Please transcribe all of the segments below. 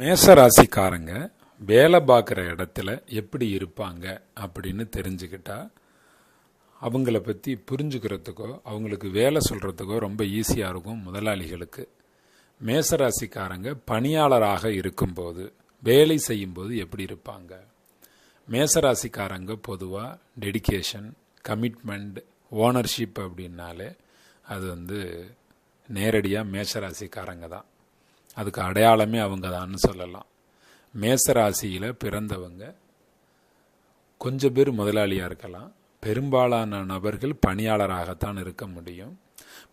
மேசராசிக்காரங்க வேலை பார்க்குற இடத்துல எப்படி இருப்பாங்க அப்படின்னு தெரிஞ்சுக்கிட்டா அவங்கள பற்றி புரிஞ்சுக்கிறதுக்கோ அவங்களுக்கு வேலை சொல்கிறதுக்கோ ரொம்ப ஈஸியாக இருக்கும் முதலாளிகளுக்கு. மேசராசிக்காரங்க பணியாளராக இருக்கும்போது வேலை செய்யும்போது எப்படி இருப்பாங்க? மேசராசிக்காரங்க பொதுவாக டெடிகேஷன் கமிட்மெண்ட் ஓனர்ஷிப் அப்படின்னாலே அது வந்து நேரடியாக மேசராசிக்காரங்க தான். அதுக்கு அடையாளமே அவங்க தான்னு சொல்லலாம். மேசராசியில் பிறந்தவங்க கொஞ்சம் பேர் முதலாளியாக இருக்கலாம். பெரும்பாலான நபர்கள் பணியாளராகத்தான் இருக்க முடியும்.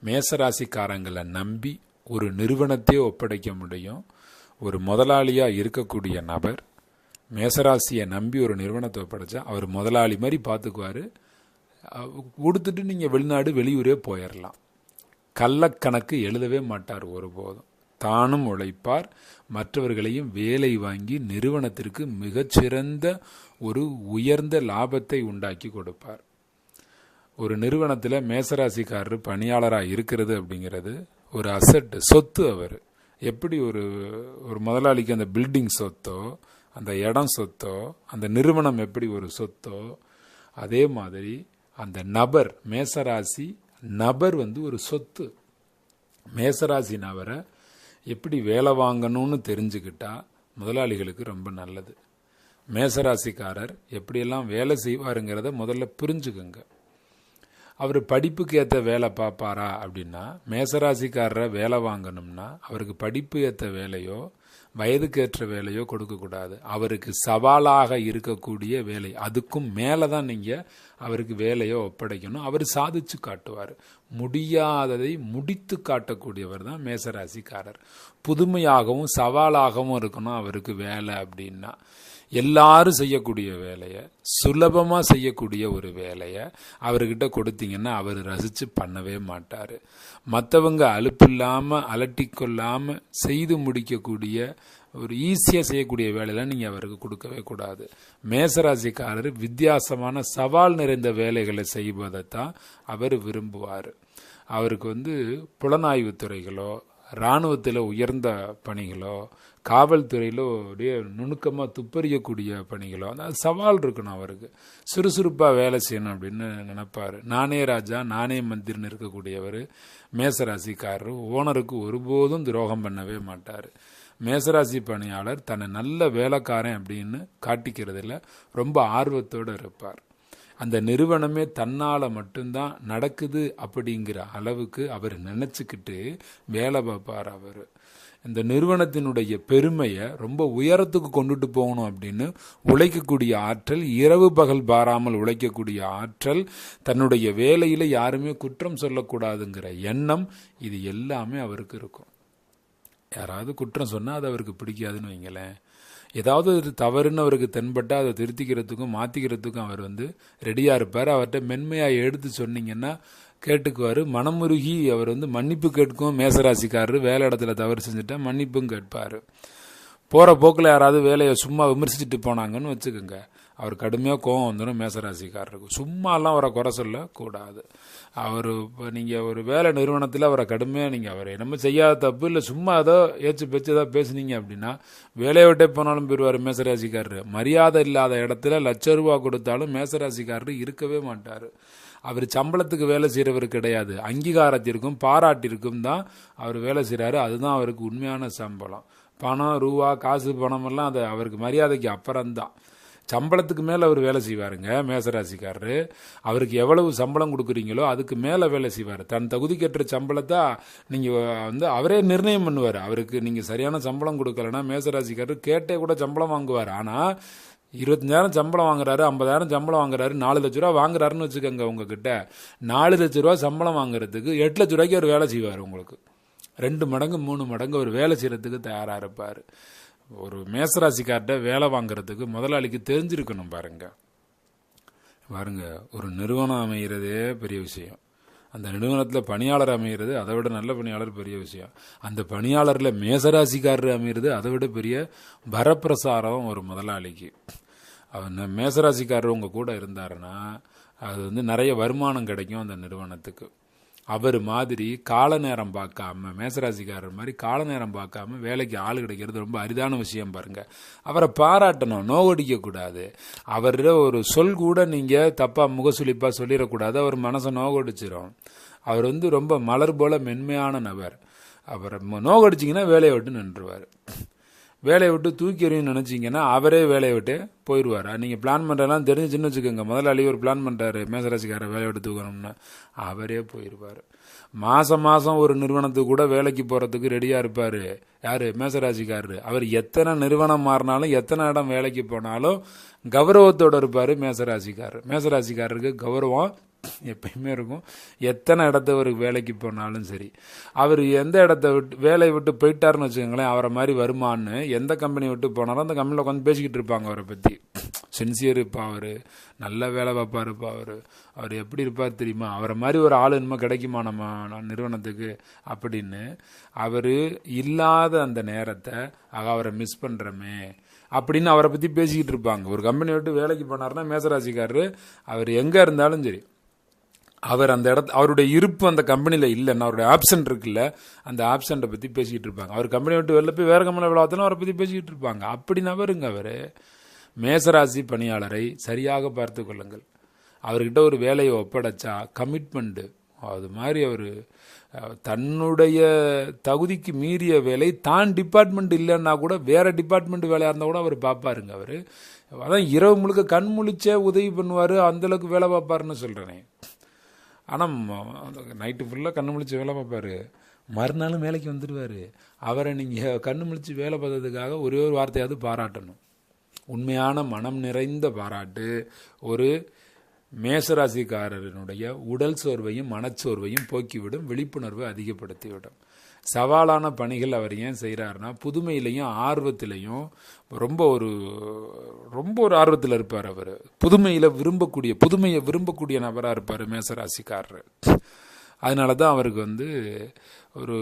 மேசராசிக்காரங்களை நம்பி ஒரு நிறுவனத்தையே ஒப்படைக்க முடியும். ஒரு முதலாளியாக இருக்கக்கூடிய நபர் மேசராசியை நம்பி ஒரு நிறுவனத்தை ஒப்படைச்சா அவர் முதலாளி மாதிரி பார்த்துக்குவார். கொடுத்துட்டு நீங்கள் வெளிநாடு வெளியூரே போயிடலாம் கள்ளக்கணக்கு எழுதவே மாட்டார் ஒருபோதும். தானும் உழைப்பார். மற்றவர்களையும் வேலை வாங்கி நிறுவனத்திற்கு மிகச்சிறந்த ஒரு உயர்ந்த லாபத்தை உண்டாக்கி கொடுப்பார். ஒரு நிறுவனத்தில் மேசராசிக்காரர் பணியாளராக இருக்கிறது அப்படிங்கிறது ஒரு அசட் சொத்து அவர். எப்படி ஒரு ஒரு முதலாளிக்கு அந்த பில்டிங் சொத்தோ அந்த இடம் சொத்தோ அந்த நிறுவனம் எப்படி ஒரு சொத்தோ அதே மாதிரி அந்த நபர் மேசராசி நபர் வந்து ஒரு சொத்து. மேசராசி நபரை எப்படி வேலை வாங்கணும்னு தெரிஞ்சுக்கிட்டா முதலாளிகளுக்கு ரொம்ப நல்லது. மேசராசிக்காரர் எப்படியெல்லாம் வேலை செய்வாருங்கிறத முதல்ல புரிஞ்சுக்குங்க. அவர் படிப்புக்கு ஏற்ற வேலை பார்ப்பாரா அப்படின்னா மேசராசிக்காரரை வேலை வாங்கணும்னா அவருக்கு படிப்பு ஏற்ற வேலையோ வயதுக்கு ஏற்ற வேலையோ கொடுக்கக்கூடாது. அவருக்கு சவாலாக இருக்கக்கூடிய வேலை. அதுக்கும் மேலே தான் நீங்கள் அவருக்கு வேலையோ ஒப்படைக்கணும். அவர் சாதிச்சு காட்டுவார். முடியாததை முடித்து காட்டக்கூடியவர் தான் மேசராசிக்காரர். புதுமையாகவும் சவாலாகவும் இருக்கணும் அவருக்கு வேலை அப்படின்னா. எல்லாரும் செய்யக்கூடிய வேலையை சுலபமாக செய்யக்கூடிய ஒரு வேலையை அவர்கிட்ட கொடுத்தீங்கன்னா அவர் ரசித்து பண்ணவே மாட்டார். மற்றவங்க அலுப்பில்லாமல் அலட்டிக்கொள்ளாமல் செய்து முடிக்கக்கூடிய ஒரு ஈஸியாக செய்யக்கூடிய வேலையெல்லாம் நீங்கள் அவருக்கு கொடுக்கவே கூடாது. மேசராசிக்காரர் வித்தியாசமான சவால் நிறைந்த வேலைகளை செய்வதைத்தான் அவர் விரும்புவார். அவருக்கு வந்து புலனாய்வு துறைகளோ இராணுவத்தில் உயர்ந்த பணிகளோ காவல்துறையில் அப்படியே நுணுக்கமாக துப்பறியக்கூடிய பணிகளோ அந்த சவால் இருக்கணும் அவருக்கு. சுறுசுறுப்பாக வேலை செய்யணும் அப்படின்னு நினைப்பார். நானே ராஜா நானே மந்திரின்னு இருக்கக்கூடியவர் மேசராசிக்காரர் ஓனருக்கு ஒருபோதும் துரோகம் பண்ணவே மாட்டார். மேசராசி பணியாளர் தன்னை நல்ல வேலைக்காரன் அப்படின்னு காட்டிக்கிறதுல ரொம்ப ஆர்வத்தோடு இருப்பார். அந்த நிறுவனமே தன்னால் மட்டும்தான் நடக்குது அப்படிங்கிற அளவுக்கு அவர் நினச்சிக்கிட்டு வேலை பார்ப்பார் அவர். இந்த நிறுவனத்தினுடைய பெருமையை ரொம்ப உயரத்துக்கு கொண்டுட்டு போகணும் அப்படின்னு உழைக்கக்கூடிய ஆற்றல் இரவு பகல் பாராமல் உழைக்கக்கூடிய ஆற்றல் தன்னுடைய வேலையில் யாருமே குற்றம் சொல்லக்கூடாதுங்கிற எண்ணம் இது எல்லாமே அவருக்கு இருக்கும். யாராவது குற்றம் சொன்னால் அது அவருக்கு பிடிக்காதுன்னு வைங்களேன். ஏதாவது ஒரு தவறுன்னு அவருக்கு தென்பட்டால் அதை திருத்திக்கிறதுக்கும் மாற்றிக்கிறதுக்கும் அவர் வந்து ரெடியாக இருப்பார். அவர்கிட்ட மென்மையாக எடுத்து சொன்னீங்கன்னா கேட்டுக்குவார். மனமுருகி அவர் வந்து மன்னிப்பு கேட்கும் மேசராசிக்காரர். வேலை இடத்துல தவறு செஞ்சுட்டா மன்னிப்பும் கேட்பார். போகிற போக்கில் யாராவது வேலையை சும்மா விமர்சிச்சுட்டு போனாங்கன்னு வச்சுக்கோங்க. அவர் கடுமையாக கோவம் வந்துடும் மேசராசிக்காரருக்கு. சும்மாலாம் அவரை குறை சொல்லக்கூடாது அவர் இப்போ நீங்கள் ஒரு வேலை நிறுவனத்தில் அவரை கடுமையாக நீங்கள் அவரை என்னமோ செய்யாத தப்பு இல்லை சும்மா ஏதோ ஏச்சு பேச்சு ஏதோ பேசுனீங்க அப்படின்னா வேலையை விட்டே போனாலும் போயிடுவார் மேசராசிக்காரர். மரியாதை இல்லாத இடத்துல லட்ச ரூபா கொடுத்தாலும் மேசராசிக்காரர் இருக்கவே மாட்டார். அவர் சம்பளத்துக்கு வேலை செய்கிறவர் கிடையாது. அங்கீகாரத்திற்கும் பாராட்டிற்கும் தான் அவர் வேலை செய்கிறாரு அதுதான் அவருக்கு உண்மையான சம்பளம். பணம் ரூபா காசு பணமெல்லாம் அது அவருக்கு மரியாதைக்கு அப்புறம்தான். சம்பளத்துக்கு மேலே அவர் வேலை செய்வாருங்க மேசராசிக்காரரு. அவருக்கு எவ்வளவு சம்பளம் கொடுக்குறீங்களோ அதுக்கு மேலே வேலை செய்வார். தன் தகுதிக்கேற்ற சம்பளத்தை நீங்கள் வந்து அவரே நிர்ணயம் பண்ணுவார். அவருக்கு நீங்கள் சரியான சம்பளம் கொடுக்கலன்னா மேசராசிக்காரர் கேட்டே கூட சம்பளம் வாங்குவார். ஆனால் இருபத்தஞ்சாயிரம் சம்பளம் வாங்குறாரு ஐம்பதாயிரம் சம்பளம் வாங்குறாரு நாலு லட்ச ரூபா வாங்குறாருன்னு வச்சுக்கோங்க உங்ககிட்ட. நாலு லட்ச ரூபா சம்பளம் வாங்குறதுக்கு எட்டு லட்ச ரூபாய்க்கு அவர் வேலை செய்வார் உங்களுக்கு. ரெண்டு மடங்கு மூணு மடங்கு அவர் வேலை செய்கிறதுக்கு தயாராக இருப்பார். ஒரு மேசராசிக்கார்ட்ட வேலை வாங்குறதுக்கு முதலாளிக்கு தெரிஞ்சிருக்கணும் பாருங்க. பாருங்க ஒரு நிறுவனம் அமைகிறதே பெரிய விஷயம். அந்த நிறுவனத்தில் பணியாளர் அமைகிறது அதை விட நல்ல பணியாளர் பெரிய விஷயம். அந்த பணியாளரில் மேசராசிக்காரர் அமைகிறது அதை விட பெரிய வரப்பிரசாரம் ஒரு முதலாளிக்கு. அவன் மேசராசிக்காரர் உங்கள் கூட இருந்தாருன்னா அது வந்து நிறைய வருமானம் கிடைக்கும் அந்த நிறுவனத்துக்கு. அவர் மாதிரி கால நேரம் பார்க்காம மேசராசிக்காரர் மாதிரி கால நேரம் பார்க்காம வேலைக்கு ஆள் கிடைக்கிறது ரொம்ப அரிதான விஷயம் பாருங்க. அவரை பாராட்டணும் நோகடிக்கக்கூடாது. கூடாது அவர்கிட்ட ஒரு சொல் கூட நீங்கள் தப்பாக முகசுளிப்பாக சொல்லிடக்கூடாது. அவர் மனசை நோகடிச்சிடும் அவர் வந்து ரொம்ப மலர் போல மென்மையான நபர். அவரை நோகடிச்சிங்கன்னா வேலையை விட்டு நின்றுவார். வேலையை விட்டு தூக்கி எறியும் நினச்சிங்கன்னா அவரே வேலையை விட்டு போயிடுவார்? நீங்கள் பிளான் பண்ணுறலாம் தெரிஞ்சுன்னு வச்சுக்கோங்க. முதலாளி ஒரு பிளான் பண்ணுறாரு மேசராசிக்கார வேலையை விட்டு தூக்கணும்னா அவரே போயிடுவார் மாதம் மாதம் ஒரு நிறுவனத்துக்கு கூட வேலைக்கு போகிறதுக்கு ரெடியாக இருப்பார். யார்? மேசராசிக்காரரு. அவர் எத்தனை நிறுவனம் மாறினாலும் எத்தனை இடம் வேலைக்கு போனாலும் கௌரவத்தோடு இருப்பார் மேசராசிக்காரர். மேசராசிக்காரருக்கு கௌரவம் எப்பயுமே இருக்கும். எத்தனை இடத்த ஒரு வேலைக்கு போனாலும் சரி. அவர் எந்த இடத்த விட்டு வேலையை விட்டு போயிட்டாருன்னு வச்சுக்கோங்களேன் அவரை மாதிரி வருமானு எந்த கம்பெனி விட்டு போனாலும் அந்த கம்பெனியில் உட்காந்து பேசிக்கிட்டு இருப்பாங்க அவரை பற்றி சின்சியர் இருப்பா அவர். நல்ல வேலை பார்ப்பாருப்பா அவர். அவர் எப்படி இருப்பார் தெரியுமா? அவரை மாதிரி ஒரு ஆள் இனிமே கிடைக்குமா நம்ம நிறுவனத்துக்கு அப்படின்னு. அவர் இல்லாத அந்த நேரத்தை அவரை மிஸ் பண்ணுறோமே அப்படின்னு அவரை பற்றி பேசிக்கிட்டு இருப்பாங்க. ஒரு கம்பெனி விட்டு வேலைக்கு போனார்னா மேசராசிக்காரரு அவர் எங்கே இருந்தாலும் சரி. அவர் அந்த இடத்து அவருடைய இருப்பு அந்த கம்பெனியில் இல்லைன்னா அவருடைய ஆப்சன்ட் இருக்குல்ல அந்த ஆப்சண்ட்டை பற்றி பேசிக்கிட்டு இருப்பாங்க. அவர் கம்பெனி விட்டு வெளில போய் வேறு கம்பெனியில் விளாத்தாலும் அவரை பற்றி பேசிக்கிட்டு இருப்பாங்க. அப்படி நபருங்க அவர். மேசராசி பணியாளரை சரியாக பார்த்து கொள்ளுங்கள். அவர்கிட்ட ஒரு வேலையை ஒப்படைச்சா கமிட்மெண்ட்டு அது மாதிரி அவர் தன்னுடைய தகுதிக்கு மீறிய வேலை தான் டிபார்ட்மெண்ட் இல்லைன்னா கூட வேற டிபார்ட்மெண்ட் வேலையாக இருந்தால் கூட அவர் பார்ப்பாருங்க அவர். அதான் இரவு முழுக்க கண் முழிச்சே உதவி பண்ணுவார் அந்தளவுக்கு வேலை பார்ப்பாருன்னு சொல்கிறேனே ஆனால் நைட்டு ஃபுல்லாக கண்ணு முழிச்சு வேலை பார்ப்பாரு. மறுநாளும் வேலைக்கு வந்துடுவார். அவரை நீங்கள் கண்ணு முழிச்சு வேலை பார்த்ததுக்காக ஒரே ஒரு வார்த்தையாவது பாராட்டணும். உண்மையான மனம் நிறைந்த பாராட்டு ஒரு மேசராசிக்காரனுடைய உடல் சோர்வையும் மனச்சோர்வையும் போக்கிவிடும் விழிப்புணர்வை அதிகப்படுத்திவிடும். சவாலான பணிகள் அவர் ஏன் செய்கிறாருன்னா புதுமையிலையும் ஆர்வத்திலையும் ரொம்ப ஒரு ரொம்ப ஒரு ஆர்வத்தில் இருப்பார் அவர். புதுமையில் விரும்பக்கூடிய புதுமையை விரும்பக்கூடிய நபராக இருப்பார் மேசராசிக்காரர். அதனால தான் அவருக்கு வந்து ஒரு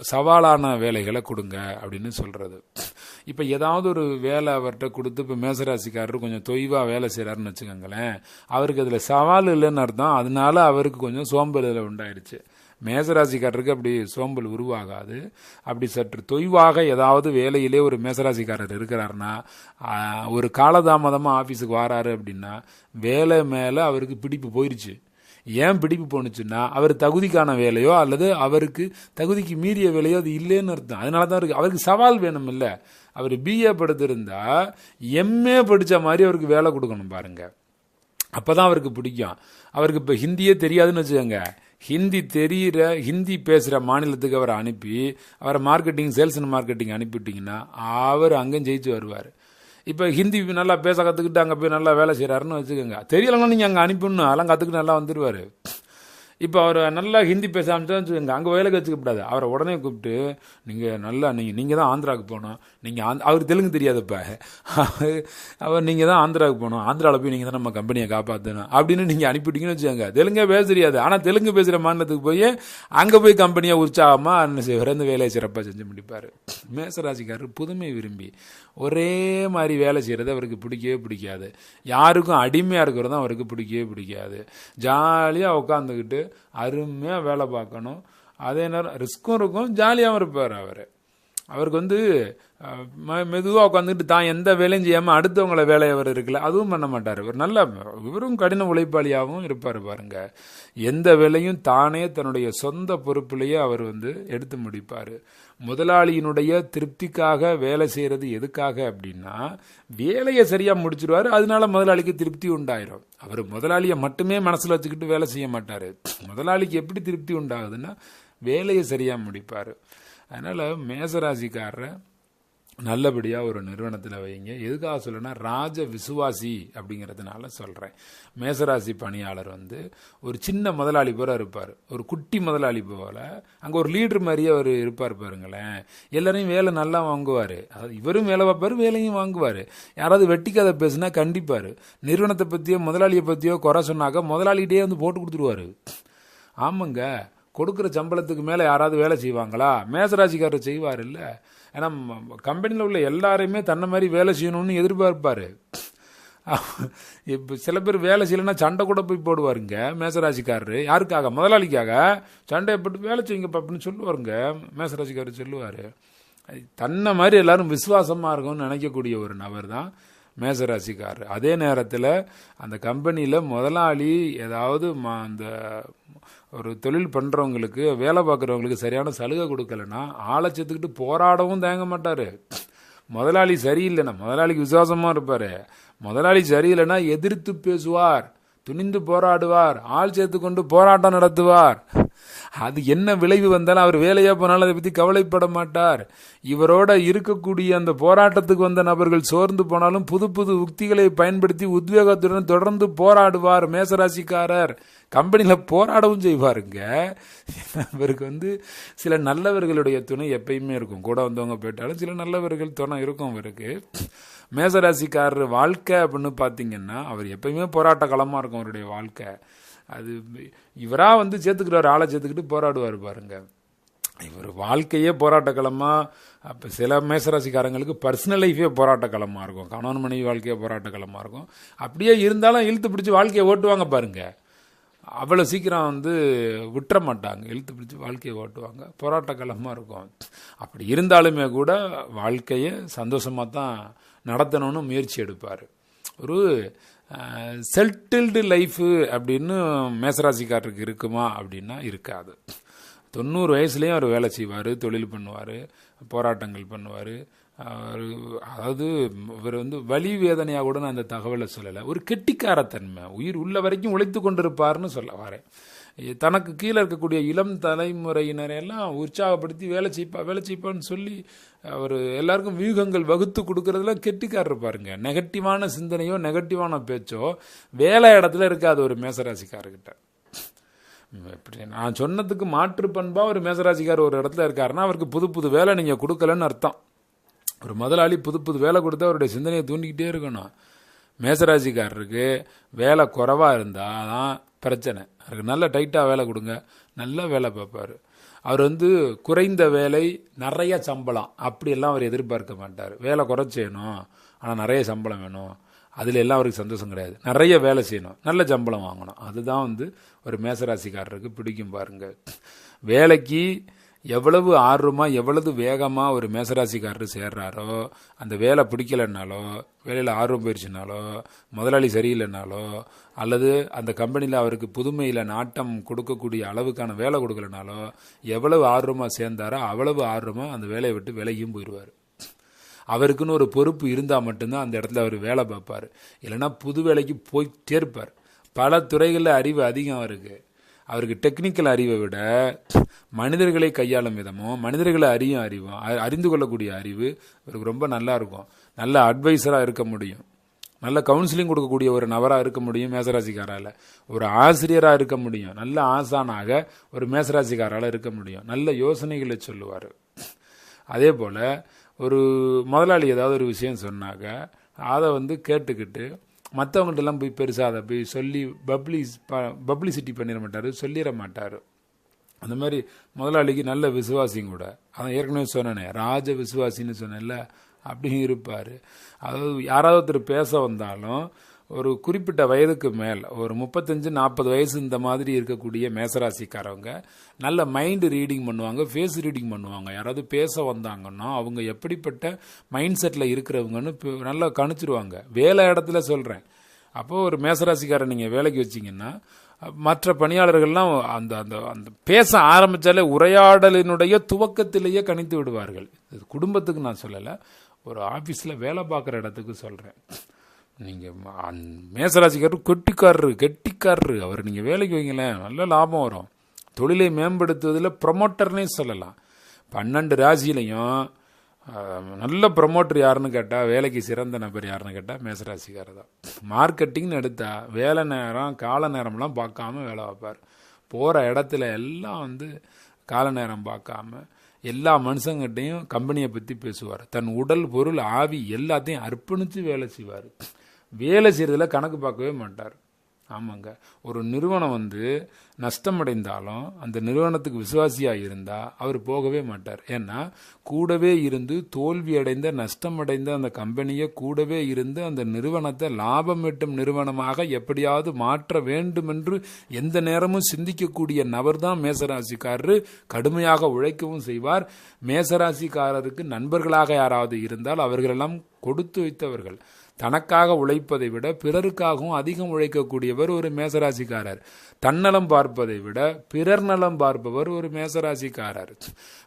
சவாலான வேலைகளை கொடுங்க அப்படின்னு சொல்கிறது இப்போ ஏதாவது ஒரு வேலை அவர்கிட்ட கொடுத்து இப்போ மேசராசிக்காரர் கொஞ்சம் தொய்வாக வேலை செய்கிறாருன்னு வச்சுக்கோங்களேன் அவருக்கு அதில் சவால் இல்லைன்னு அர்த்தம். அதனால அவருக்கு கொஞ்சம் சோம்பலில் உண்டாயிருச்சு. மேசராசிக்காரருக்கு அப்படி சோம்பல் உருவாகாது. அப்படி சற்று தொய்வாக ஏதாவது வேலையிலே ஒரு மேசராசிக்காரர் இருக்கிறாருன்னா ஒரு காலதாமதமாக ஆஃபீஸுக்கு வராரு அப்படின்னா வேலை மேலே அவருக்கு பிடிப்பு போயிடுச்சு ஏன் பிடிப்பு போணுச்சுன்னா அவர் தகுதிக்கான வேலையோ அல்லது அவருக்கு தகுதிக்கு மீறிய வேலையோ அது இல்லைன்னு அர்த்தம். அதனால தான் இருக்கு. அவருக்கு சவால் வேணும் இல்லை அவர் பிஏ படுத்திருந்தா எம்ஏ படித்த மாதிரி அவருக்கு வேலை கொடுக்கணும் பாருங்க. அப்போதான் அவருக்கு பிடிக்கும். அவருக்கு இப்போ ஹிந்தியே தெரியாதுன்னு வச்சுக்கோங்க. ஹிந்தி தெரிகிற ஹிந்தி பேசுகிற மாநிலத்துக்கு அவரை அனுப்பி அவரை மார்க்கெட்டிங் சேல்ஸ் அண்ட் மார்க்கெட்டிங் அனுப்பிவிட்டிங்கன்னா அவர் அங்கேயும் ஜெயிச்சு வருவார். இப்போ ஹிந்தி நல்லா பேச கற்றுக்கிட்டு அங்கே போய் நல்லா வேலை செய்கிறாருன்னு வச்சுக்கோங்க. தெரியலன்னா நீங்கள் அங்கே அனுப்பிடணும். அதெல்லாம் கற்றுக்கிட்டு நல்லா வந்துடுவார் இப்போ அவர் நல்லா ஹிந்தி பேச ஆரம்பிச்சா அங்கே வேலைக்கு வச்சுக்கப்படாது அவரை உடனே கூப்பிட்டு நீங்கள் நல்லா நீங்கள் நீங்கள் தான் ஆந்திராவுக்கு போகணும். நீங்கள் ஆந் அவர் தெலுங்கு தெரியாதப்ப. அவர் நீங்கள் தான் ஆந்திராவுக்கு போகணும். ஆந்திராவில் போய் நீங்கள் தான் நம்ம கம்பெனியை காப்பாற்றணும் அப்படின்னு நீங்கள் அனுப்பிவிட்டீங்கன்னு வச்சுக்கோங்க. தெலுங்கே பேச தெரியாது. ஆனால் தெலுங்கு பேசுகிற மாநிலத்துக்கு போய் அங்கே போய் கம்பெனியை உற்சாகமாக அண்ணன் செய்வார் வேலையை சிறப்பாக செஞ்சு முடிப்பார். மேசராசிக்காரர் புதுமை விரும்பி. ஒரே மாதிரி வேலை செய்கிறது அவருக்கு பிடிக்கவே பிடிக்காது. யாருக்கும் அடிமையாக இருக்கிறது அவருக்கு பிடிக்கவே பிடிக்காது. ஜாலியாக உட்காந்துக்கிட்டு அருமையாக வேலை பார்க்கணும். அதே நேரம் ரிஸ்க்கும் இருக்கும் ஜாலியாகவும் இருப்பார் அவர். அவருக்கு வந்து மெதுவாக உட்காந்துட்டு தான் எந்த வேலையும் செய்யாமல் அடுத்தவங்கள வேலையை அவர் இருக்குல்ல அதுவும் பண்ண மாட்டார். இவர் நல்ல இவரும் கடின உழைப்பாளியாகவும் இருப்பார் பாருங்க. எந்த வேலையும் தானே தன்னுடைய சொந்த பொறுப்பிலேயே அவர் வந்து எடுத்து முடிப்பார். முதலாளியினுடைய திருப்திக்காக வேலை செய்கிறது எதுக்காக அப்படின்னா வேலையை சரியாக முடிச்சிருவார் அதனால முதலாளிக்கு திருப்தி உண்டாயிரும். அவர் முதலாளியை மட்டுமே மனசில் வச்சுக்கிட்டு வேலை செய்ய மாட்டார். முதலாளிக்கு எப்படி திருப்தி உண்டாகுதுன்னா வேலையை சரியாக முடிப்பார். அதனால் மேசராசிக்காரரை நல்லபடியாக ஒரு நிறுவனத்தில் வைங்க. எதுக்காக சொல்லணும்னா ராஜ விசுவாசி அப்படிங்கிறதுனால சொல்கிறேன் மேசராசி பணியாளர் வந்து ஒரு சின்ன முதலாளி போல இருப்பார். ஒரு குட்டி முதலாளி போல. அங்கே ஒரு லீடர் மாதிரியே அவர் இருப்பார் பாருங்களேன். எல்லாரையும் வேலை நல்லா வாங்குவார். அதாவது இவரும் வேலை பார்ப்பார் வேலையும் வாங்குவார். யாராவது வெட்டிக்காத பேசுனா கண்டிப்பார். நிறுவனத்தை பற்றியோ முதலாளியை பற்றியோ குறை சொன்னாக்க முதலாளிகிட்டே வந்து போட்டு கொடுத்துருவாரு. ஆமாங்க. கொடுக்குற சம்பளத்துக்கு மேலே யாராவது வேலை செய்வாங்களா? மேசராசிக்காரர் செய்வார் இல்லை ஏன்னா கம்பெனியில் உள்ள எல்லாரையுமே தன்னை மாதிரி வேலை செய்யணும்னு எதிர்பார்ப்பார். இப்போ சில பேர் வேலை செய்யலைன்னா சண்டை கூட போய் போடுவாருங்க மேசராசிக்காரரு. யாருக்காக? முதலாளிக்காக. சண்டை போட்டு வேலை செய்யுங்க அப்படின்னு சொல்லுவாருங்க மேசராசிக்காரர் சொல்லுவார். தன்னை மாதிரி எல்லாரும் விசுவாசமாக இருக்கும்னு நினைக்கக்கூடிய ஒரு நபர் தான் மேசராசிக்காரர். அதே நேரத்தில் அந்த கம்பெனியில் முதலாளி ஏதாவது அந்த ஒரு தொழில் பண்ணுறவங்களுக்கு வேலை பார்க்குறவங்களுக்கு சரியான சலுகை கொடுக்கலன்னா ஆளை செத்துக்கிட்டு போராடவும் தேங்க மாட்டார். முதலாளி சரியில்லைன்னா முதலாளிக்கு விசுவாசமாக இருப்பார். முதலாளி சரியில்லைன்னா எதிர்த்து பேசுவார் துணிந்து போராடுவார் ஆள் சேர்த்து கொண்டு போராட்டம் நடத்துவார். அது என்ன விளைவு வந்தாலும் அவர் வேலையா போனாலும் அதை பற்றி கவலைப்பட மாட்டார். இவரோட இருக்கக்கூடிய அந்த போராட்டத்துக்கு வந்த நபர்கள் சோர்ந்து போனாலும் புது புது உக்திகளை பயன்படுத்தி உத்வேகத்துடன் தொடர்ந்து போராடுவார் மேசராசிக்காரர். கம்பெனியில் போராடவும் செய்வாருங்க. இவருக்கு வந்து சில நல்லவர்களுடைய துணை எப்பயுமே இருக்கும். கூட வந்தவங்க போயிட்டாலும் சில நல்லவர்கள் துணை இருக்கும் இவருக்கு மேசராசிக்காரர் வாழ்க்கை அப்படின்னு பார்த்தீங்கன்னா அவர் எப்பயுமே போராட்ட களமாக இருக்கும் அவருடைய வாழ்க்கை. அது இவராக வந்து சேர்த்துக்கிறார் ஆளை சேர்த்துக்கிட்டு போராடுவார் பாருங்க. இவர் வாழ்க்கையே போராட்டக்களமாக அப்போ சில மேசராசிக்காரங்களுக்கு பர்சனல் லைஃபே போராட்டக்களமாக இருக்கும். கணவன் மனைவி வாழ்க்கையே போராட்டக்களமாக இருக்கும். அப்படியே இருந்தாலும் இழுத்து பிடிச்சி வாழ்க்கையை ஓட்டுவாங்க பாருங்க. அவ்வளோ சீக்கிரம் வந்து விட்டுற மாட்டாங்க. இழுத்து பிடிச்சி வாழ்க்கையை ஓட்டுவாங்க. போராட்டக்களமாக இருக்கும். அப்படி இருந்தாலுமே கூட வாழ்க்கையை சந்தோஷமாக தான் நடத்தணும்னு முயற்சி எடுப்பார். ஒரு செட்டில்டு லைஃபு அப்படின்னு மேசராசிக்காரருக்கு இருக்குமா அப்படின்னா இருக்காது. தொண்ணூறு வயசுலேயும் அவர் வேலை செய்வார் தொழில் பண்ணுவார் போராட்டங்கள் பண்ணுவார். அதாவது இவர் வந்து வலி வேதனையாக கூட நான் அந்த தகவலை சொல்லலை. ஒரு கெட்டிக்காரத்தன்மை. உயிர் உள்ள வரைக்கும் உழைத்து கொண்டிருப்பார்னு சொல்ல வரேன். தனக்கு கீழே இருக்கக்கூடிய இளம் தலைமுறையினரையெல்லாம் உற்சாகப்படுத்தி வேலை செய்ப்பா வேலை செய்ப்பான்னு சொல்லி அவர் எல்லாருக்கும் வியூகங்கள் வகுத்து கொடுக்கறதுல கெட்டிக்காரர் பாருங்க. நெகட்டிவான சிந்தனையோ நெகட்டிவான பேச்சோ வேலை இடத்துல இருக்காது ஒரு மேசராசிக்காரர்கிட்ட. இப்படி நான் சொன்னதுக்கு மாற்று பண்பா ஒரு மேசராசிக்கார் ஒரு இடத்துல இருக்காருன்னா அவருக்கு புது புது வேலை நீங்கள் கொடுக்கலன்னு அர்த்தம். ஒரு முதலாளி புது புது வேலை கொடுத்து அவருடைய சிந்தனையை தூண்டிக்கிட்டே இருக்கணும். மேசராசிக்காரருக்கு வேலை குறைவாக இருந்தால் தான் பிரச்சனை. அவருக்கு நல்ல டைட்டாக வேலை கொடுங்க. நல்ல வேலை பார்ப்பார். அவர் வந்து குறைந்த வேலை நிறைய சம்பளம். அப்படியெல்லாம் அவர் எதிர்பார்க்க மாட்டார். வேலை குறைச்சேணும் ஆனால் நிறைய சம்பளம் வேணும். அதில் எல்லாம் அவருக்கு சந்தோஷம் கிடையாது. நிறைய வேலை செய்யணும். நல்ல சம்பளம் வாங்கணும். அதுதான் வந்து ஒரு மேசராசிக்காரருக்கு பிடிக்கும் பாருங்கள் வேலைக்கு எவ்வளவு ஆர்வமாக எவ்வளவு வேகமாக ஒரு மேசராசிக்காரர் சேர்றாரோ அந்த வேலை பிடிக்கலைன்னாலோ வேலையில் ஆர்வம் போயிடுச்சுனாலோ முதலாளி சரியில்லைனாலோ அல்லது அந்த கம்பெனியில் அவருக்கு புதுமையில் நாட்டம் கொடுக்கக்கூடிய அளவுக்கான வேலை கொடுக்கலனாலோ எவ்வளவு ஆர்வமாக சேர்ந்தாரோ அவ்வளவு ஆர்வமாக அந்த வேலையை விட்டு விலகியும் போயிடுவார் அவருக்குன்னு ஒரு பொறுப்பு இருந்தால் மட்டும்தான் அந்த இடத்துல அவர் வேலை பார்ப்பார். இல்லைன்னா புது வேலைக்கு போயிட்டே இருப்பார். பல துறைகளில் அறிவு அதிகம் இருக்குது அவருக்கு டெக்னிக்கல் அறிவை விட மனிதர்களை கையாளும் விதமும் மனிதர்களை அறியும் அறிவும் அறிந்து கொள்ளக்கூடிய அறிவு அவருக்கு ரொம்ப நல்லா இருக்கும். நல்ல அட்வைஸராக இருக்க முடியும். நல்ல கவுன்சிலிங் கொடுக்கக்கூடிய ஒரு நபராக இருக்க முடியும் மேசராசிக்காரால். ஒரு ஆசிரியராக இருக்க முடியும். நல்ல ஆசானாக ஒரு மேசராசிக்காரால் இருக்க முடியும். நல்ல யோசனைகளை சொல்லுவார். அதே போல் ஒரு முதலாளி ஏதாவது ஒரு விஷயம் சொன்னாக்க அதை வந்து கேட்டுக்கிட்டு மற்றவங்கள்ட்டெல்லாம் போய் பெருசாக அதை போய் சொல்லி பப்ளிஸ் பப்ளிசிட்டி பண்ணிட மாட்டார் சொல்லிட மாட்டார். அந்த மாதிரி முதலாளிக்கு நல்ல விசுவாசியும் கூட. அதான் ஏற்கனவே சொன்னேனே ராஜ விசுவாசின்னு சொன்னேன்ல அப்படியும் இருப்பார். அதாவது யாராவது ஒருத்தர் பேச வந்தாலும் ஒரு குறிப்பிட்ட வயதுக்கு மேல் ஒரு முப்பத்தஞ்சு நாற்பது வயசு இந்த மாதிரி இருக்கக்கூடிய மேசராசிக்காரவங்க நல்ல மைண்டு ரீடிங் பண்ணுவாங்க ஃபேஸ் ரீடிங் பண்ணுவாங்க. யாராவது பேச வந்தாங்கன்னா அவங்க எப்படிப்பட்ட மைண்ட் செட்டில் இருக்கிறவங்கன்னு இப்போ நல்லா கணிச்சிருவாங்க. வேலை இடத்துல சொல்கிறேன் அப்போது ஒரு மேசராசிக்காரன் நீங்கள் வேலைக்கு வச்சிங்கன்னா மற்ற பணியாளர்கள்லாம் அந்த அந்த அந்த பேச ஆரம்பித்தாலே உரையாடலினுடைய துவக்கத்திலேயே கணித்து விடுவார்கள். இது குடும்பத்துக்கு நான் சொல்லலை ஒரு ஆஃபீஸில் வேலை பார்க்குற இடத்துக்கு சொல்கிறேன் நீங்கள் மேசராசிக்காரரு கெட்டிக்காரரு கெட்டிக்காரரு. அவர் நீங்கள் வேலைக்கு வைங்களேன் நல்ல லாபம் வரும். தொழிலை மேம்படுத்துவதில் ப்ரமோட்டர்னே சொல்லலாம். பன்னெண்டு ராசியிலையும் நல்ல ப்ரொமோட்டர் யாருன்னு கேட்டால் வேலைக்கு சிறந்த நபர் யாருன்னு கேட்டால் மேசராசிக்காரர் தான். மார்க்கெட்டிங்னு எடுத்தா வேலை நேரம் கால நேரம்லாம் பார்க்காம வேலை வைப்பார் போகிற இடத்துல எல்லாம் வந்து கால நேரம் பார்க்காம எல்லா மனுஷங்கிட்டையும் கம்பெனியை பற்றி பேசுவார். தன் உடல் பொருள் ஆவி எல்லாத்தையும் அர்ப்பணித்து வேலை செய்வார். வேலை செய்கிறதுல கணக்கு பார்க்கவே மாட்டார். ஆமாங்க. ஒரு நிறுவனம் வந்து நஷ்டமடைந்தாலும் அந்த நிறுவனத்துக்கு விசுவாசியாக இருந்தால் அவர் போகவே மாட்டார். ஏன்னா கூடவே இருந்து தோல்வி அடைந்த நஷ்டமடைந்த அந்த கம்பெனியை கூடவே இருந்து அந்த நிறுவனத்தை லாபம் எட்டும் நிறுவனமாக எப்படியாவது மாற்ற வேண்டும் என்று எந்த நேரமும் சிந்திக்கக்கூடிய நபர் தான் மேசராசிக்காரரு. கடுமையாக உழைக்கவும் செய்வார். மேசராசிக்காரருக்கு நண்பர்களாக யாராவது இருந்தால் அவர்களெல்லாம் கொடுத்து வைத்தவர்கள். தனக்காக உழைப்பதை விட பிறருக்காகவும் அதிகம் உழைக்கக்கூடியவர் ஒரு மேசராசிக்காரர். தன்னலம் பார்ப்பதை விட பிறர் நலம் பார்ப்பவர் ஒரு மேசராசிக்காரர்.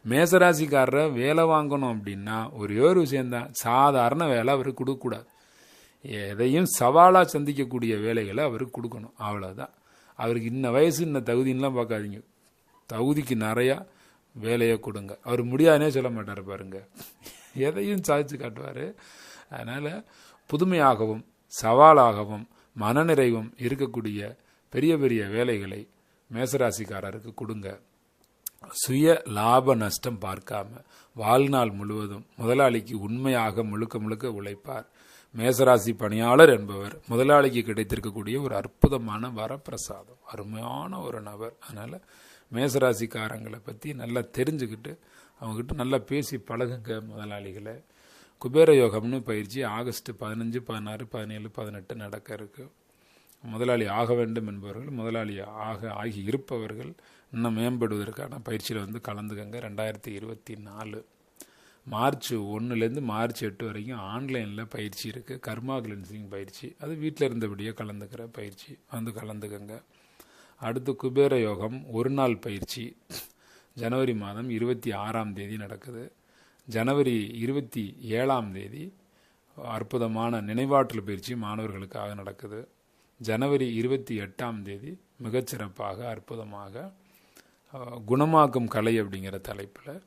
மேசராசிக்காரரை வேலை வாங்கணும் அப்படின்னா ஒரே ஒரு விஷயம்தான். சாதாரண வேலை அவருக்கு கொடுக்கக்கூடாது. எதையும் சவாலாக சந்திக்கக்கூடிய வேலைகளை அவருக்கு கொடுக்கணும். அவ்வளோதான் அவருக்கு இன்ன வயசு இன்ன தகுதின்லாம் பார்க்காதீங்க. தகுதிக்கு நிறையா வேலையை கொடுங்க. அவர் முடியாதுனே சொல்ல மாட்டார் பாருங்க. எதையும் சாதிச்சு காட்டுவார். அதனால் புதுமையாகவும் சவாலாகவும் மனநிறைவும் இருக்கக்கூடிய பெரிய பெரிய வேலைகளை மேசராசிக்காரருக்கு கொடுங்க. சுய லாப நஷ்டம் பார்க்காம வாழ்நாள் முழுவதும் முதலாளிக்கு உண்மையாக முழுக்க முழுக்க உழைப்பார். மேசராசி பணியாளர் என்பவர் முதலாளிக்கு கிடைத்திருக்கக்கூடிய ஒரு அற்புதமான வரப்பிரசாதம். அருமையான ஒரு நபர். அதனால் மேசராசிக்காரங்களை பற்றி நல்லா தெரிஞ்சுக்கிட்டு அவங்ககிட்ட நல்லா பேசி பழகுங்க முதலாளிகளை. குபேர யோகம்னு பயிற்சி ஆகஸ்ட் பதினஞ்சு பதினாறு பதினேழு பதினெட்டு நடக்க இருக்கு. முதலாளி ஆக வேண்டும் என்பவர்கள் முதலாளி ஆக ஆகி இருப்பவர்கள் இன்னும் மேம்படுவதற்கான பயிற்சியில் வந்து கலந்துக்கங்க. ரெண்டாயிரத்தி இருபத்தி நாலு மார்ச் ஒன்றுலேருந்து மார்ச் எட்டு வரைக்கும் ஆன்லைனில் பயிற்சி இருக்குது கர்மா கிளென்சிங் பயிற்சி. அது வீட்டில் இருந்தபடியே கலந்துக்கிற பயிற்சி. வந்து கலந்துக்கங்க. அடுத்து குபேர யோகம் ஒரு நாள் பயிற்சி. ஜனவரி மாதம் இருபத்தி ஆறாம் தேதி நடக்குது. ஜனவரி இருபத்தி ஏழாம் தேதி அற்புதமான நினைவாற்றல் பயிற்சி மாணவர்களுக்காக நடக்குது. ஜனவரி இருபத்தி எட்டாம் தேதி மிகச்சிறப்பாக அற்புதமாக குணமாக்கும் கலை அப்படிங்கிற தலைப்பில்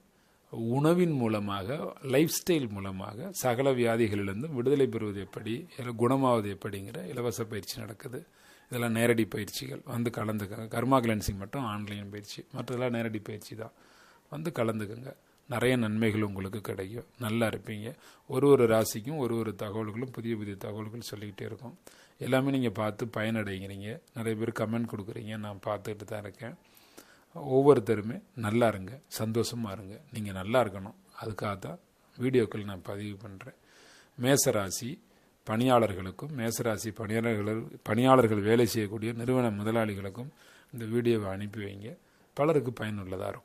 உணவின் மூலமாக லைஃப் ஸ்டைல் மூலமாக சகல வியாதிகளிலிருந்து விடுதலை பெறுவது எப்படி குணமாவது எப்படிங்கிற இலவச பயிற்சி நடக்குது. இதெல்லாம் நேரடி பயிற்சிகள். வந்து கலந்துக்கங்க. கர்மா கிளென்சிங் மட்டும் ஆன்லைன் பயிற்சி. மற்றதெல்லாம் நேரடி பயிற்சி தான். வந்து கலந்துக்கங்க. நிறைய நன்மைகள் உங்களுக்கு கிடைக்கும். நல்லா இருப்பீங்க. ஒரு ஒரு ராசிக்கும் ஒரு ஒரு தகவல்களும் புதிய புதிய தகவல்கள் சொல்லிக்கிட்டே இருக்கும். எல்லாமே நீங்கள் பார்த்து பயனடைகிறீங்க. நிறைய பேர் கமெண்ட் கொடுக்குறீங்க. நான் பார்த்துக்கிட்டு தான் இருக்கேன். ஒவ்வொருத்தருமே நல்லா இருங்க. சந்தோஷமாக இருங்க. நீங்கள் நல்லா இருக்கணும். அதுக்காக தான் வீடியோக்கள் நான் பதிவு பண்ணுறேன் மேசராசி பணியாளர்களுக்கும் மேசராசி பணியாளர்கள் பணியாளர்கள் வேலை செய்யக்கூடிய நிறுவன முதலாளிகளுக்கும் இந்த வீடியோவை அனுப்பி வைங்க. பலருக்கு பயனுள்ளதாக இருக்கும்.